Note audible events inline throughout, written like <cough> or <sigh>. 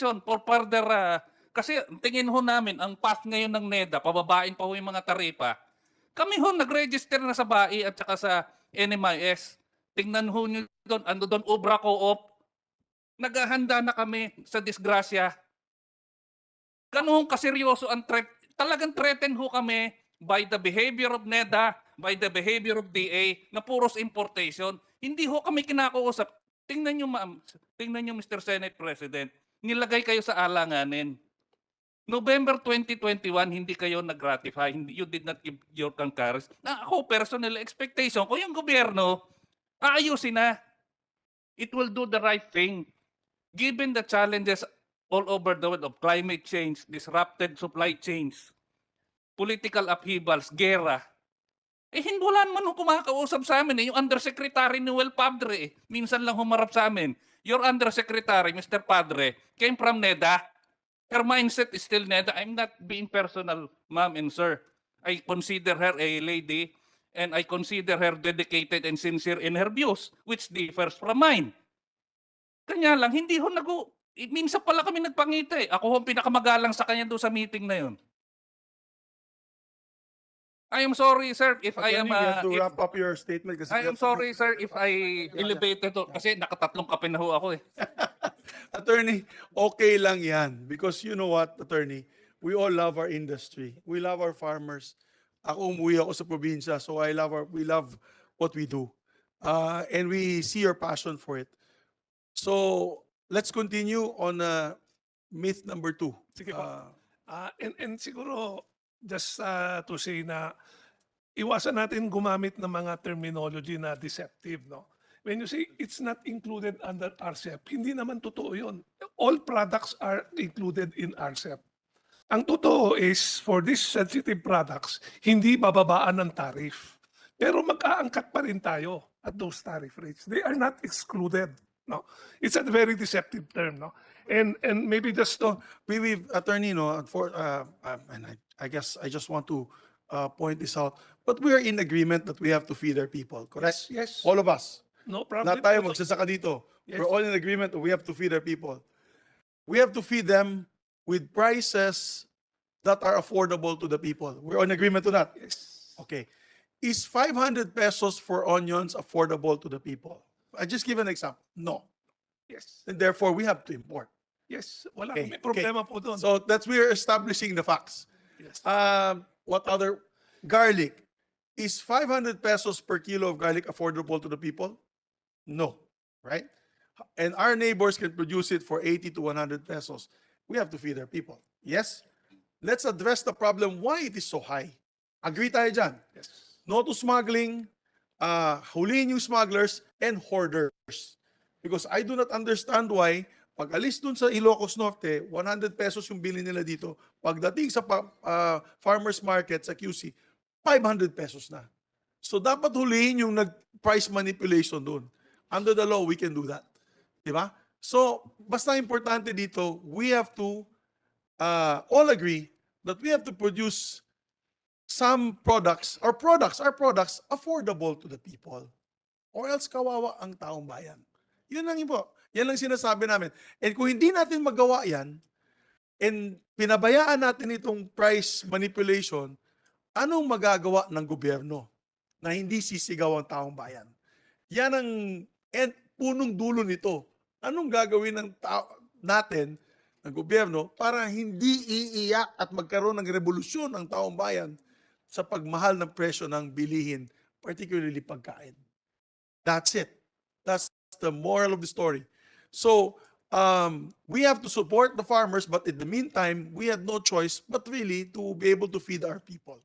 action for further uh, kasi tingin ho namin ang path ngayon ng NEDA, pababain pa ho yung mga taripa. Kami ho nag-register na sa BAI at saka sa NMIS. Tingnan ho nyo doon, ando doon Obra Co-op. Naghahanda na kami sa disgrasya. Ganun kaseryoso ang threat. Talagang threaten ho kami by the behavior of NEDA, by the behavior of DA, na puros importation. Hindi ho kami kinakausap. Tingnan nyo, ma'am. Tingnan nyo, Mr. Senate President. Nilagay kayo sa alanganin. November 2021, hindi kayo nag-ratify. You did not give your concurrence. Na ako, personal expectation ko, yung gobyerno, aayusin na. It will do the right thing. Given the challenges all over the world of climate change, disrupted supply chains, political upheavals, gera, eh, hindi wala naman kumakausap sa amin. Eh. Yung undersecretary ni Well Padre, eh. minsan lang humarap sa amin. Your undersecretary, Mr. Padre, came from NEDA. Her mindset is still NEDA. I'm not being personal, ma'am and sir. I consider her a lady and I consider her dedicated and sincere in her views, which differs from mine. Kanya lang, hindi ho nag Minsan pala kami nagpangita eh. Ako ho ang pinakamagalang sa kanya doon sa meeting na yun. I am sorry, sir, if I am... Attorney, you have uh, to if- wrap up your statement kasi I am sorry, sir, if I elevated to. Kasi nakatatlong kape na ho ako eh. <laughs> Attorney, okay lang yan. Because you know what, attorney, we all love our industry. We love our farmers. Ako umuwi ako sa probinsya, so I love our, we love what we do. Uh, and we see your passion for it. So, let's continue on uh, myth number two. Sige po. Uh, Ah, and, and siguro, just uh, to say na iwasan natin gumamit ng mga terminology na deceptive, no? When you say it's not included under RCEP, hindi naman totoo yun. All products are included in RCEP. Ang totoo is, for these sensitive products, hindi bababaan ng tariff. Pero mag-aangkat pa rin tayo at those tariff rates. They are not excluded. No? It's a very deceptive term. No? And, and maybe just to, we, we, attorney, no, for, uh, um, and I, I guess I just want to uh, point this out, but we are in agreement that we have to feed our people, correct? yes, yes. All of us. No problem. Not tayo po. magsasaka dito. Yes. We're all in agreement that we have to feed our people. We have to feed them with prices that are affordable to the people. We're in agreement to that. Yes. Okay. Is 500 pesos for onions affordable to the people? I just give an example. No. Yes. And therefore, we have to import. Yes. Wala Okay, kami okay. problema po doon. So that's we're establishing the facts. yes. Um, what other garlic? Is 500 pesos per kilo of garlic affordable to the people? No, right? And our neighbors can produce it for 80 to 100 pesos. We have to feed our people. Yes? Let's address the problem why it is so high. Agree tayo dyan. yes. No to smuggling, uh, huliin yung smugglers, and hoarders. Because I do not understand why pag alis dun sa Ilocos Norte, 100 pesos yung bilhin nila dito. Pagdating sa uh, farmer's market sa QC, 500 pesos na. So dapat huliin yung nag-price manipulation dun. Under the law, we can do that. Di ba? So, basta importante dito, we have to uh, all agree that we have to produce some products, or products, our products, affordable to the people. Or else kawawa ang taong bayan. Yun lang yun po. Yan lang sinasabi namin. And kung hindi natin magawa yan, and pinabayaan natin itong price manipulation, anong magagawa ng gobyerno na hindi sisigaw ang taong bayan? Yan ang end, punong dulo nito. Anong gagawin ng natin, ng gobyerno, para hindi iiyak at magkaroon ng revolusyon ang taong bayan sa pagmahal ng presyo ng bilihin, particularly pagkain. That's it. That's the moral of the story. So, um, we have to support the farmers, but in the meantime, we had no choice but really to be able to feed our people.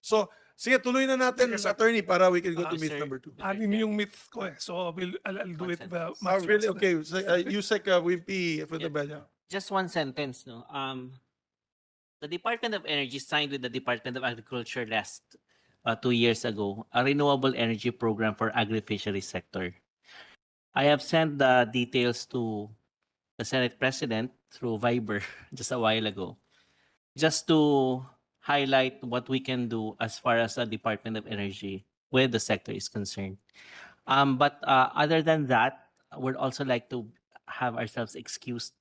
So, sige, tuloy na natin, sir. attorney, para we can go to Ah, myth sir. number two. Anim yung myth ko eh. So we'll, I'll, I'll do it. Uh, much really? Okay, so, uh, you say, uh, Wimpy, for the Yeah. Just one sentence, no. Um, the Department of Energy signed with the Department of Agriculture last uh, two years ago a renewable energy program for agri-fishery sector. I have sent the details to the Senate President through Viber <laughs> just a while ago, just to highlight what we can do as far as the Department of Energy where the sector is concerned. Um, but uh, other than that, we'd also like to have ourselves excused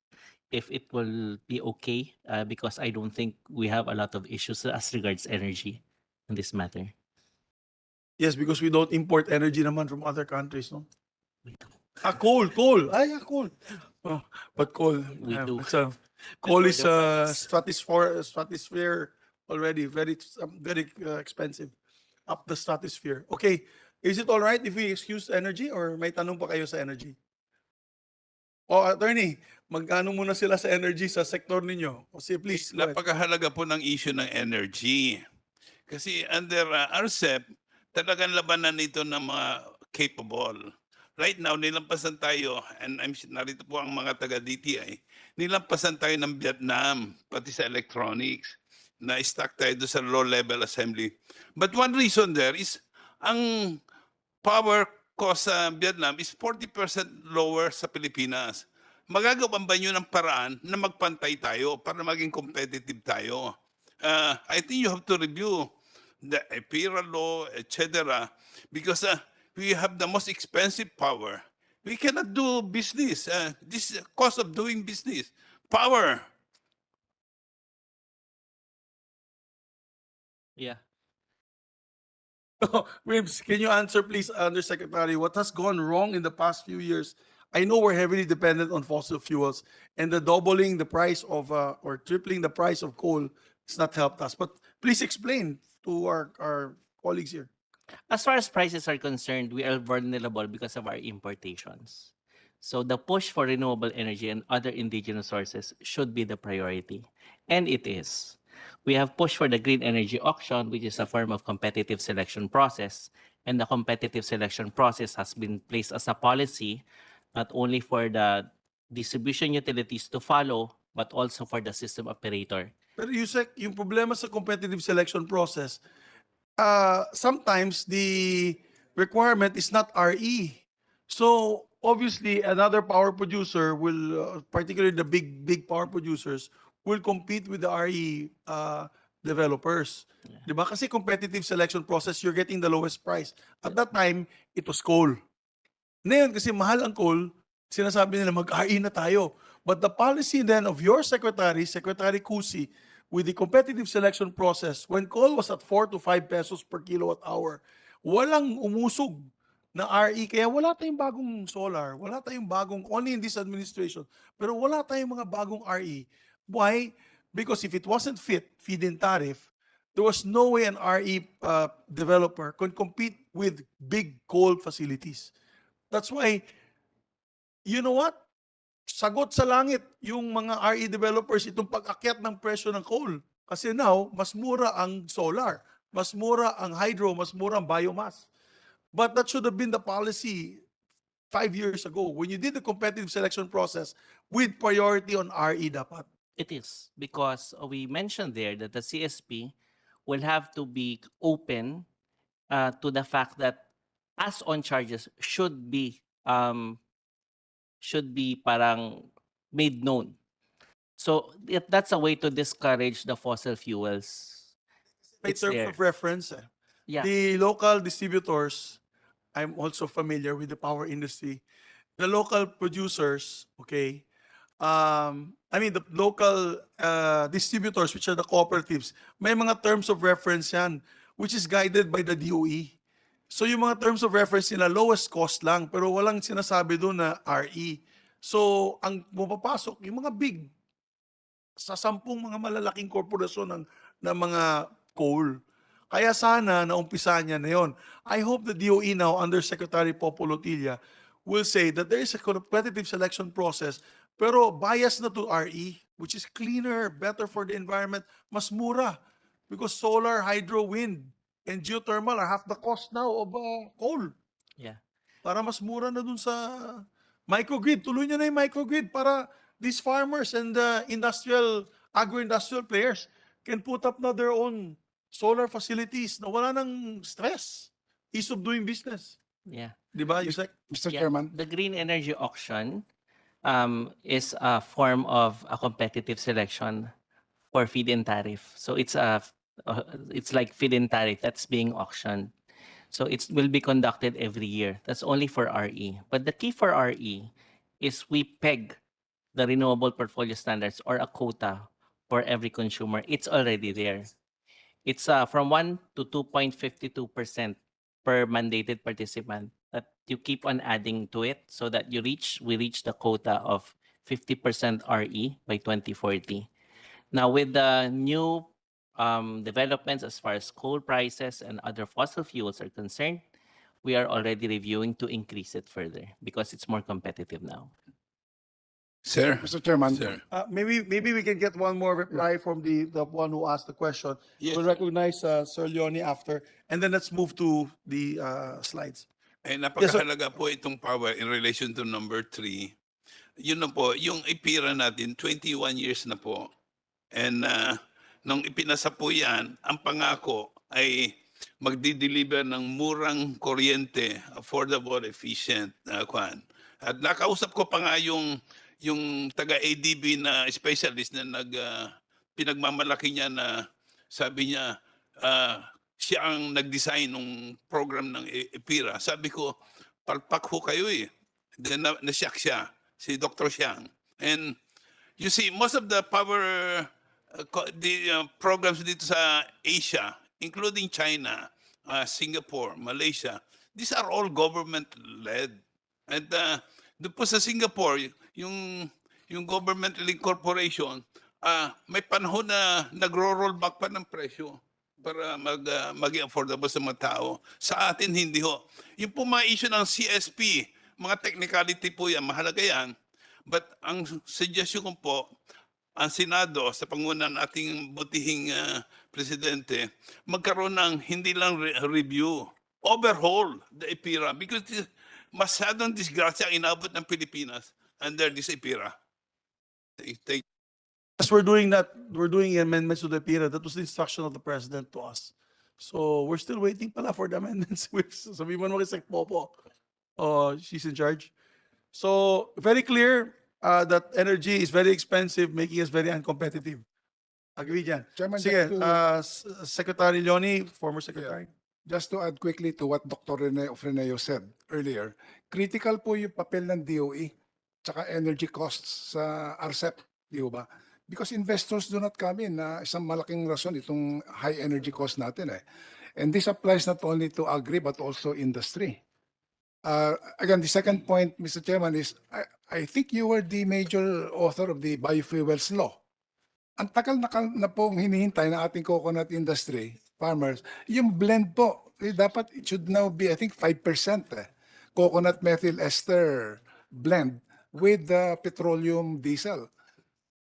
if it will be okay uh, because I don't think we have a lot of issues as regards energy in this matter. Yes, because we don't import energy naman from other countries, no? We do. Ah, coal, coal. Ay, ah, coal. Oh, but coal. We uh, <laughs> do. a- coal is uh, stratosphere, stratosphere already very, um, very uh, expensive. Up the stratosphere. Okay, is it all right if we excuse energy or may tanong pa kayo sa energy? O, attorney, magkano muna sila sa energy sa sektor ninyo? O, sige, please. Napakahalaga po ng issue ng energy. Kasi under uh, RCEP, talagang labanan nito ng mga capable. Right now, nilampasan tayo, and I'm narito po ang mga taga-DTI, nilampasan tayo ng Vietnam, pati sa electronics, na stuck tayo doon sa low-level assembly. But one reason there is, ang power cost sa Vietnam is 40% lower sa Pilipinas magagawan ba nyo ng paraan na magpantay tayo para maging competitive tayo? Uh, I think you have to review the EPIRA law, etc. Because uh, we have the most expensive power. We cannot do business. Uh, this is the cost of doing business. Power. Yeah. <laughs> Wims, can you answer, please, Undersecretary, what has gone wrong in the past few years? I know we're heavily dependent on fossil fuels, and the doubling the price of, uh, or tripling the price of coal has not helped us. But please explain to our, our colleagues here. As far as prices are concerned, we are vulnerable because of our importations. So the push for renewable energy and other indigenous sources should be the priority. And it is. We have pushed for the green energy auction, which is a form of competitive selection process. And the competitive selection process has been placed as a policy, not only for the distribution utilities to follow, but also for the system operator. Pero Yusek, yung problema sa competitive selection process, uh, sometimes the requirement is not RE. So obviously, another power producer will, uh, particularly the big, big power producers, will compete with the RE uh, developers. Yeah. Di ba? Kasi competitive selection process, you're getting the lowest price. At that time, it was coal. Ngayon, kasi mahal ang coal, sinasabi nila mag-RE na tayo. But the policy then of your secretary, Secretary Kusi, with the competitive selection process, when coal was at 4 to 5 pesos per kilowatt hour, walang umusog na RE. Kaya wala tayong bagong solar, wala tayong bagong, only in this administration, pero wala tayong mga bagong RE. Why? Because if it wasn't fit, feed-in tariff, there was no way an RE uh, developer could compete with big coal facilities. That's why, you know what? Sagot sa langit yung mga RE developers itong pag-akyat ng presyo ng coal. Kasi now, mas mura ang solar, mas mura ang hydro, mas mura ang biomass. But that should have been the policy five years ago when you did the competitive selection process with priority on RE dapat. It is because we mentioned there that the CSP will have to be open uh, to the fact that as on charges should be um, should be parang made known. So it, that's a way to discourage the fossil fuels. It's terms there. of reference, eh, Yeah. the local distributors, I'm also familiar with the power industry. The local producers, okay, um, I mean, the local uh, distributors, which are the cooperatives, may mga terms of reference yan, which is guided by the DOE. So yung mga terms of reference nila, lowest cost lang, pero walang sinasabi doon na RE. So, ang pumapasok, yung mga big, sa sampung mga malalaking korporasyon ng, ng mga coal. Kaya sana naumpisa niya na yon. I hope the DOE now under Secretary Popolo Tilla will say that there is a competitive selection process pero bias na to RE which is cleaner, better for the environment, mas mura because solar, hydro, wind, and geothermal are half the cost now of uh, coal. Yeah. Para mas mura na dun sa microgrid. Tuloy niya na yung microgrid para these farmers and the industrial, agro-industrial players can put up na their own solar facilities na wala nang stress. Ease of doing business. Yeah. Di ba, Yusek? Mr. Yeah, Chairman, The green energy auction um, is a form of a competitive selection for feed-in tariff. So it's a uh, it's like feed-in tariff that's being auctioned. So it will be conducted every year. That's only for RE. But the key for RE is we peg the renewable portfolio standards or a quota for every consumer, it's already there. It's uh, from 1 to 2.52% per mandated participant you keep on adding to it so that you reach, we reach the quota of 50% RE by 2040. Now, with the new um, developments as far as coal prices and other fossil fuels are concerned, we are already reviewing to increase it further because it's more competitive now. Sir, Mr. Chairman, sir. Uh, maybe, maybe we can get one more reply from the, the one who asked the question. Yes. We'll recognize uh, Sir Leone after, and then let's move to the uh, slides. Eh, napakahalaga po itong power in relation to number three. Yun na po, yung IPIRA natin, 21 years na po. And uh, nung ipinasa po yan, ang pangako ay magdi-deliver ng murang kuryente, affordable, efficient, uh, kwan. At nakausap ko pa nga yung, yung taga-ADB na specialist na nag, uh, pinagmamalaki niya na sabi niya, ah, siya ang nag-design ng program ng I- IPIRA. Sabi ko, palpak ho kayo eh. Then na, nasyak siya, si Dr. Xiang. And you see, most of the power uh, the uh, programs dito sa Asia, including China, uh, Singapore, Malaysia, these are all government-led. And uh, doon po sa Singapore, yung yung government-led corporation, ah may panahon na nagro-roll back pa ng presyo para mag ah, maging affordable sa mga tao. Sa atin hindi ho. Yung po mga issue ng CSP, mga technicality po yan, mahalaga yan. But ang suggestion ko po, ang Senado sa panguna ng ating butihing ah, presidente, magkaroon ng hindi lang re- review, overhaul the IPIRA because this, masyadong disgrasya ang inabot ng Pilipinas under this IPIRA. Thank, thank As we're doing that, we're doing amendments to the PIRA. That was the instruction of the president to us. So we're still waiting pala for the <laughs> amendments. Sabi mo naman kay Sec Popo, uh, she's in charge. So very clear uh, that energy is very expensive, making us very uncompetitive. Agree dyan. Chairman, Sige, just to, uh, S- Secretary Leone, former secretary. just to add quickly to what Dr. Rene Ofreneo said earlier, critical po yung papel ng DOE tsaka energy costs sa RCEP, di ho ba? Because investors do not come in na isang malaking rason itong high energy cost natin eh. And this applies not only to agri but also industry. Uh, again, the second point, Mr. Chairman, is I, I think you were the major author of the biofuels law. Ang tagal na, na pong hinihintay ng ating coconut industry, farmers, yung blend po, eh, dapat it should now be, I think, 5% eh, coconut methyl ester blend with the petroleum diesel.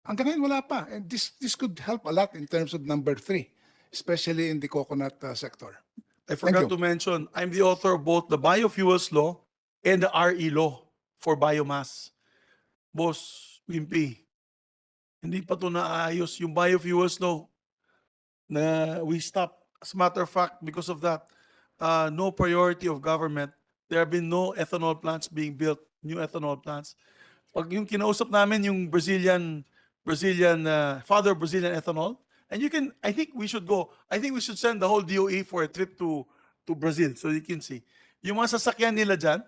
Hanggang ngayon wala pa. And this, this could help a lot in terms of number three, especially in the coconut uh, sector. I forgot to mention, I'm the author of both the biofuels law and the RE law for biomass. Boss, Wimpy, hindi pa to naayos yung biofuels law na we stop. As a matter of fact, because of that, uh, no priority of government, there have been no ethanol plants being built, new ethanol plants. Pag yung kinausap namin yung Brazilian, Brazilian, uh, father of Brazilian ethanol, and you can, I think we should go, I think we should send the whole DOE for a trip to, to Brazil so you can see. Yung mga sasakyan nila dyan,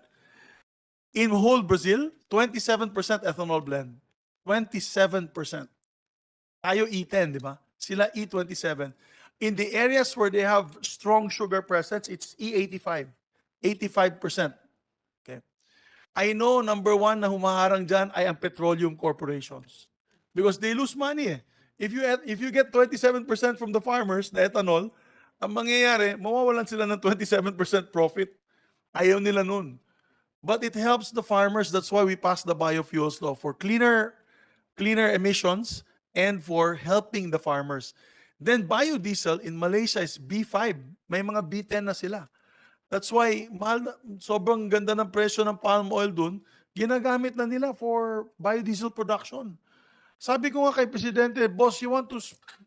in whole Brazil, 27% ethanol blend. 27%. Tayo E10, di ba? Sila E27. In the areas where they have strong sugar presence, it's E E85. 85%. Okay. I know number one na humaharang dyan ay ang petroleum corporations. Because they lose money eh. If you if you get 27% from the farmers na ethanol, ang mangyayari, mawawalan sila ng 27% profit. Ayaw nila nun. But it helps the farmers. That's why we passed the biofuels law for cleaner, cleaner emissions and for helping the farmers. Then biodiesel in Malaysia is B5. May mga B10 na sila. That's why mahal na, sobrang ganda ng presyo ng palm oil dun, ginagamit na nila for biodiesel production. Sabi ko nga kay Presidente, boss, you want to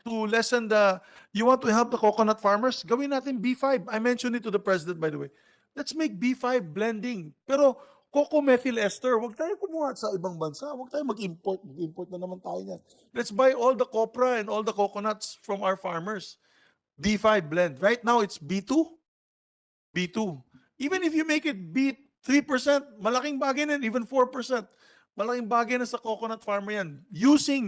to lessen the, you want to help the coconut farmers? Gawin natin B5. I mentioned it to the President, by the way. Let's make B5 blending. Pero coco methyl ester, wag tayo kumuha sa ibang bansa. Wag tayo mag-import. Mag-import na naman tayo niyan. Let's buy all the copra and all the coconuts from our farmers. B5 blend. Right now, it's B2. B2. Even if you make it B 3%, malaking bagay na even 4%. Malaking bagay na sa coconut farmer yan. Using